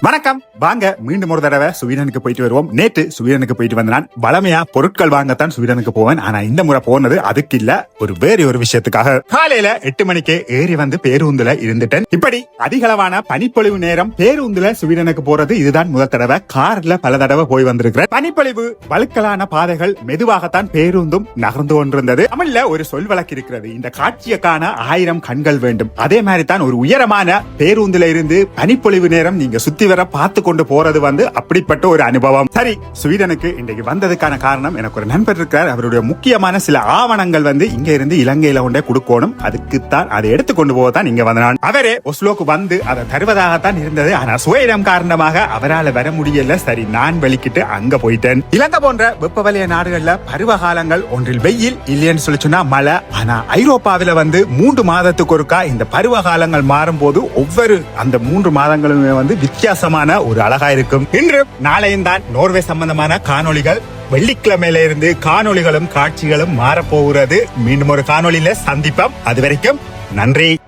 வணக்கம். வாங்க மீண்டும் ஒரு தடவை சுவீடனுக்கு போயிட்டு வருவோம். நேற்று சுவீடனுக்கு போயிட்டு வந்த நான் பழமையா பொருட்கள் வாங்கத்தான் சுவீடனுக்கு போவேன். ஆனா இந்த முறை போனது அதுக்கு இல்ல. ஒரு வேறு ஒரு விஷயத்துக்காக. காலையில எட்டு மணிக்கு ஏறி வந்து பேருந்துல இருந்துட்டேன். இப்படி அதிகளவான பனிப்பொழிவு நேரம் பேருந்துல சுவீடனுக்கு போறது இதுதான் முதல் தடவை. கார்ல பல தடவை போய் வந்திருக்கிறேன். பனிப்பொழிவு வழுக்கலான பாதைகள் மெதுவாகத்தான் பேருந்தும் நகர்ந்து கொண்டிருந்தது. தமிழ்ல ஒரு சொல் வழக்கு இருக்கிறது. இந்த காட்சியை காண ஆயிரம் கண்கள் வேண்டும். அதே மாதிரி தான் ஒரு உயரமான பேருந்துல இருந்து பனிப்பொழிவு நேரம் நீங்க சுத்தி வர பார்த்து கொண்டு போறது வந்து அப்படிப்பட்ட ஒரு அனுபவம். சரி ஸ்வீடனுக்கு இன்றைக்கு வந்ததுக்கான காரணம் எனக்கு ஒரு நண்பர் இருக்கிறார். அவருடைய முக்கியமான சில ஆவணங்கள் வந்து இங்க இருந்து இலங்கையில கொண்டே கொடுக்கணும். அதுக்குத்தான் அதை எடுத்துக்கொண்டு போக தான் இங்க வந்தான் அவரே ஒஸ்லோக்கு வந்து அதை தருவதாகத்தான் இருந்தது. ஆனா சுயரம் காரணமாக அவரால் வர முடியல. சரி நான் வெளிக்கிட்டு அங்க போயிட்டேன். இலங்கை போன்ற வெப்பவலய நாடுகள்ல பருவ காலங்கள் ஒன்றில் வெயில் இல்லைன்னு சொல்லி சொன்னா மழை. ஆனா ஐரோப்பாவில வந்து மூன்று மாதத்துக்கு ஒருக்கா இந்த பருவ காலங்கள் மாறும் போது ஒவ்வொரு அந்த மூன்று மாதங்களுமே வந்து வித்தியாசமான ஒரு அழகா இருக்கும். இன்று நாளையும் தான் நோர்வே சம்பந்தமான காணொளிகள் வெள்ளிக்கிழமையில இருந்து காணொளிகளும் காட்சிகளும் மாறப்போகிறது. மீண்டும் ஒரு காணொளியில சந்திப்போம். அது வரைக்கும் நன்றி.